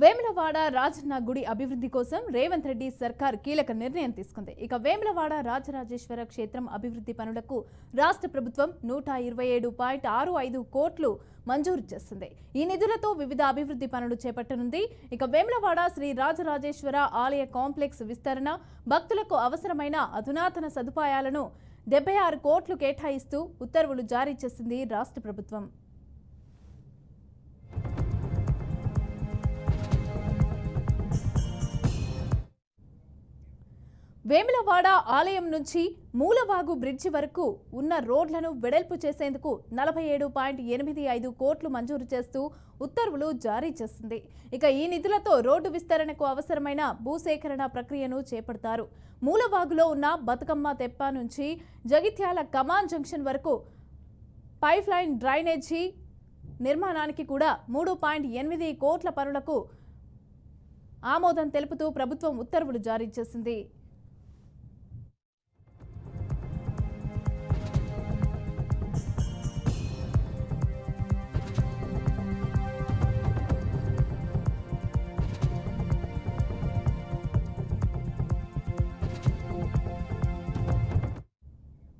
వేములవాడ రాజన్న గుడి అభివృద్ధి కోసం రేవంత్ రెడ్డి సర్కార్ కీలక నిర్ణయం తీసుకుంది. ఇక వేములవాడ రాజరాజేశ్వర క్షేత్రం అభివృద్ధి పనులకు రాష్ట్ర ప్రభుత్వం నూట ఇరవై ఏడు పాయింట్ ఆరు ఐదు కోట్లు మంజూరు చేస్తుంది ఈ నిధులతో వివిధ అభివృద్ధి పనులు చేపట్టనుంది. ఇక వేములవాడ శ్రీ రాజరాజేశ్వర ఆలయ కాంప్లెక్స్ విస్తరణ భక్తులకు అవసరమైన అధునాతన సదుపాయాలను డెబ్బై ఆరు కోట్లు కేటాయిస్తూ ఉత్తర్వులు జారీ చేసింది రాష్ట్ర ప్రభుత్వం. వేములవాడ ఆలయం నుంచి మూలవాగు బ్రిడ్జి వరకు ఉన్న రోడ్లను వెడల్పు చేసేందుకు నలభై ఏడు పాయింట్ ఎనిమిది ఐదు కోట్లు మంజూరు చేస్తూ ఉత్తర్వులు జారీ చేసింది. ఇక ఈ నిధులతో రోడ్డు విస్తరణకు అవసరమైన భూసేకరణ ప్రక్రియను చేపడతారు. మూలవాగులో ఉన్న బతుకమ్మ తెప్ప నుంచి జగిత్యాల కమాన్ జంక్షన్ వరకు పైప్ లైన్ డ్రైనేజీ నిర్మాణానికి కూడా మూడు పాయింట్ ఎనిమిది కోట్ల పనులకు ఆమోదం తెలుపుతూ ప్రభుత్వం ఉత్తర్వులు జారీ చేసింది.